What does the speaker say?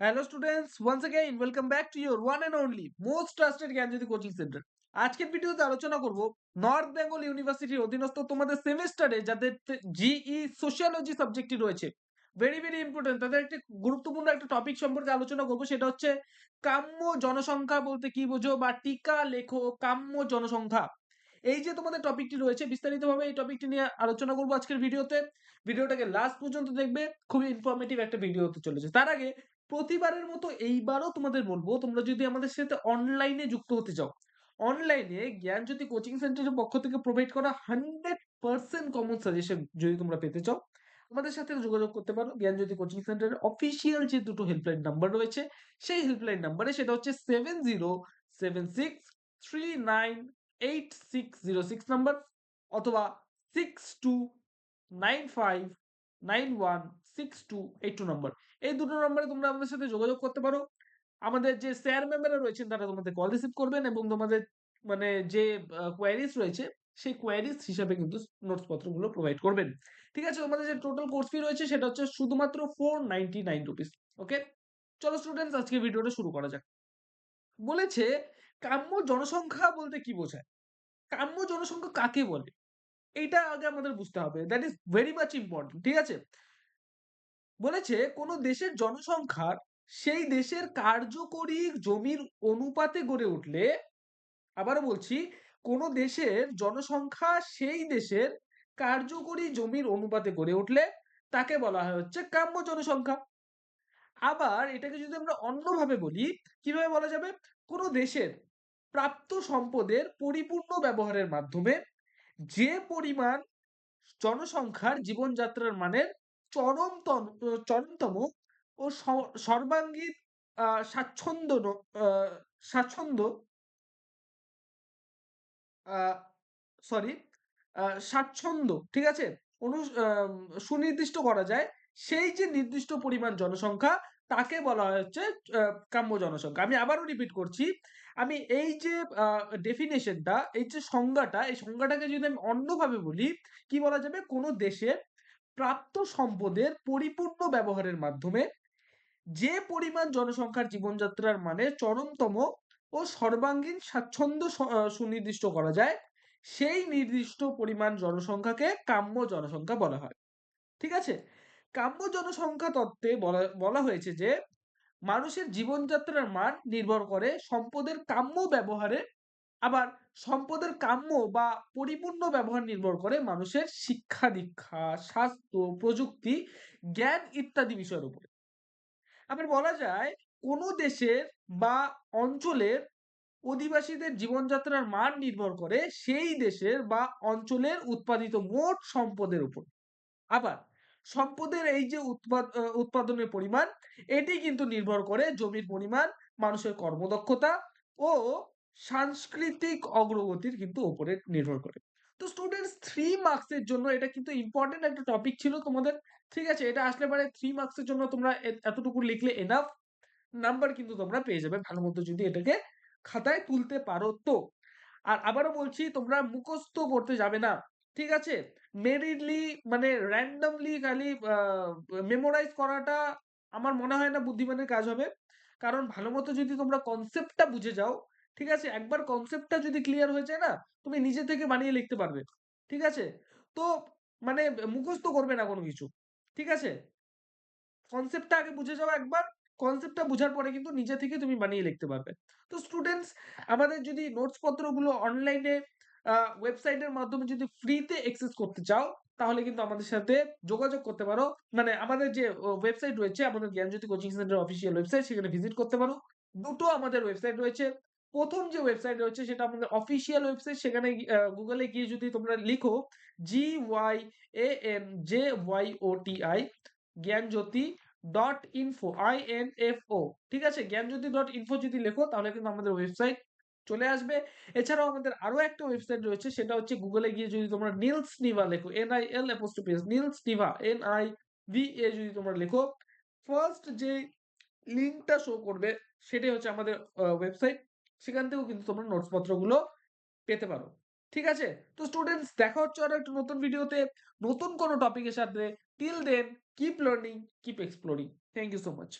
hello students once again welcome back to your one and only most trusted Gyanjyoti coaching centre আজকের ভিডিওতে আলোচনা করব north Bengal ইউনিভার্সিটির অধীনস্থ তোমাদের সেমিস্টারে যাদের জিই সোশিয়োলজি সাবজেক্টটি রয়েছে ভেরি ভেরি ইম্পর্টেন্ট তাদের একটি গুরুত্বপূর্ণ একটা টপিক সম্পর্কে আলোচনা করব সেটা হচ্ছে কাম্য জনসংখ্যা বলতে কি বোঝো বা টিকা লেখো কাম্য জনসংখ্যা এই যে তোমাদের টপিকটি রয়েছে বিস্তারিতভাবে এই টপিকটি নিয়ে আলোচনা করবো আজকের ভিডিওতে ভিডিওটাকে লাস্ট পর্যন্ত দেখবে খুবই ইনফরমেটিভ একটা ভিডিও হতে চলেছে তার আগে প্রতিবারের মতো এইবারও তোমাদের বলব, তোমরা যদি আমাদের সাথে অনলাইনে যুক্ত হতে চাও। অনলাইনে জ্ঞানজ্যোতি কোচিং সেন্টারের পক্ষ থেকে প্রোভাইড করা হান্ড্রেড পার্সেন্ট কমন সাজেশন যদি তোমরা পেতে চাও, আমাদের সাথে যোগাযোগ করতে পারো। জ্ঞানজ্যোতি কোচিং সেন্টারের অফিসিয়াল যে দুটো হেল্পলাইন নাম্বার রয়েছে, সেই হেল্পলাইন নাম্বারে সেটা হচ্ছে seven zero seven six three nine eight six zero six number অথবা six two nine five nine one six two eight two number এই দুটো নম্বরে তোমরা আমাদের সাথে যোগাযোগ করতে পারো। আমাদের যে স্যার মেম্বাররা রয়েছেন, তারা তোমাদের কল রিসিভ করবেন এবং তোমাদের মানে যে কোয়ারিজ রয়েছে, সেই কোয়ারিজ হিসাবে কিন্তু নোটস পত্রগুলো প্রোভাইড করবেন। ঠিক আছে, তোমাদের যে টোটাল কোর্স ফি রয়েছে, সেটা হচ্ছে শুধুমাত্র four ninety nine rupees okay চলো স্টুডেন্টস আজকে ভিডিওটা শুরু করা যাক। বলেছে, কাম্য জনসংখ্যা বলতে কি বোঝায়? কাম্য জনসংখ্যা কাকে বলে? এইটা আগে আমাদের বুঝতে হবে। That is very much important ঠিক আছে? বলেছে, কোন দেশের জনসংখ্যার সেই দেশের কার্যকরী জমির অনুপাতে গড়ে উঠলে, আবারও বলছি, কোন দেশের জনসংখ্যা সেই দেশের কার্যকরী জমির অনুপাতে গড়ে উঠলে, তাকে বলা হয় হচ্ছে কাম্য জনসংখ্যা। আবার এটাকে যদি আমরা অন্যভাবে বলি, কীভাবে বলা যাবে? কোন দেশের প্রাপ্ত সম্পদের পরিপূর্ণ ব্যবহারের মাধ্যমে যে পরিমাণ জনসংখ্যার জীবনযাত্রার মানের চরমতম চরমতম ও সর্বাঙ্গীন স্বাচ্ছন্দ্য স্বাচ্ছন্দ্য। সরি স্বাচ্ছন্দ্য, ঠিক আছে? অনু সুনির্দিষ্ট করা যায়। সেই যে নির্দিষ্ট পরিমাণ জনসংখ্যা, তাকে বলা হচ্ছে কাম্য জনসংখ্যা। আমি আবারও রিপিট করছি। আমি এই যে ডেফিনেশনটা এই যে সংজ্ঞাটা, এই সংজ্ঞাটাকে যদি আমি অন্যভাবে বলি, কি বলা যাবে? কোনো দেশের প্রাপ্ত সম্পদের পরিপূর্ণ ব্যবহারের মাধ্যমে যে পরিমাণ জনসংখ্যার জীবনযাত্রার মানে চরমতম ও সর্বাঙ্গীন স্বাচ্ছন্দ্য সুনির্দিষ্ট করা যায়, সেই নির্দিষ্ট পরিমাণ জনসংখ্যাকে কাম্য জনসংখ্যা বলা হয়। ঠিক আছে? কাম্য জনসংখ্যা তত্ত্বে বলা বলা হয়েছে যে মানুষের জীবনযাত্রার মান নির্ভর করে সম্পদের কাম্য ব্যবহারে আবার সম্পদের কাম্য বা পরিপূর্ণ ব্যবহার নির্ভর করে মানুষের শিক্ষা দীক্ষা, স্বাস্থ্য, প্রযুক্তি, জ্ঞান ইত্যাদি বিষয়ের উপরে। আবার বলা যায়, কোনো দেশের বা অঞ্চলের অধিবাসীদের জীবনযাত্রার মান নির্ভর করে সেই দেশের বা অঞ্চলের উৎপাদিত মোট সম্পদের উপর। আবার সম্পদের এই যে উৎপাদনের পরিমাণ, এটি কিন্তু নির্ভর করে জমির পরিমাণ, মানুষের কর্মদক্ষতা ও সাংস্কৃতিক অগ্রগতির কিন্তু ওপরে নির্ভর করে। তো স্টুডেন্টস থ্রি মার্কসের জন্য এটা কিন্তু ইম্পর্টেন্ট একটা টপিক ছিল তোমাদের। ঠিক আছে, এটা আসলে পরে থ্রি মার্কসের জন্য তোমরা এতটুকু লিখলে এনাফ নাম্বার কিন্তু তোমরা পেয়ে যাবে। ভালো মতো যদি এটাকে খাতায় তুলতে পারো তো। আর আবারও বলছি, তোমরা মুখস্থ করতে যাবে না। ঠিক আছে মেরিডলি মানে র্যান্ডমলি খালি মেমোরাইজ করাটা আমার মনে হয় না বুদ্ধিমানের কাজ হবে। কারণ ভালো মতো যদি তোমরা কনসেপ্টটা বুঝে যাও ঠিক আছে? একবার কনসেপ্টটা যদি ক্লিয়ার হয়ে যায় না, তুমি নিজে থেকে বানিয়ে লিখতে পারবে। ঠিক আছে? তো মানে মুখস্থ করবে না কোনো কিছু। ঠিক আছে? কনসেপ্টটা আগে বুঝে যাও একবার। কনসেপ্টটা বোঝার পরে কিন্তু নিজে থেকে তুমি বানিয়ে লিখতে পারবে। তো স্টুডেন্টস আমাদের যদি নোটস পত্রগুলো অনলাইনে ওয়েবসাইটের মাধ্যমে যদি ফ্রিতে অ্যাক্সেস করতে চাও, তাহলে কিন্তু আমাদের সাথে যোগাযোগ করতে পারো। মানে আমাদের যে ওয়েবসাইট রয়েছে, আমাদের Gyanjyoti coaching centre official website সেখানে ভিজিট করতে পারো। দুটো আমাদের ওয়েবসাইট রয়েছে। প্রথম যে ওয়েবসাইট রয়েছে সেটা আমাদের অফিসিয়াল ওয়েবসাইট সেখানে গুগলে গিয়ে যদি তোমরা লিখো G Y A N J Y O T I Gyanjyoti dot info I N F O ঠিক আছে? জ্ঞানজ্যোতি ডট ইনফো যদি লেখো, তাহলে কিন্তু আমাদের ওয়েবসাইট চলে আসবে। এছাড়াও আমাদের আরও একটা ওয়েবসাইট রয়েছে, সেটা হচ্ছে গুগলে গিয়ে যদি তোমরা নীলস নিভা লেখো N I L apostrophe Nil's Niva N I V A যদি তোমরা লেখো ফার্স্ট যে লিঙ্কটা শো করবে, সেটাই হচ্ছে আমাদের ওয়েবসাইট সেখান থেকেও কিন্তু তোমরা নোটস পত্রগুলো পেতে পারো। ঠিক আছে? তো স্টুডেন্টস দেখা হচ্ছে আরও একটা নতুন ভিডিওতে নতুন কোনো টপিকের সাথে। Till then keep learning keep exploring thank you so much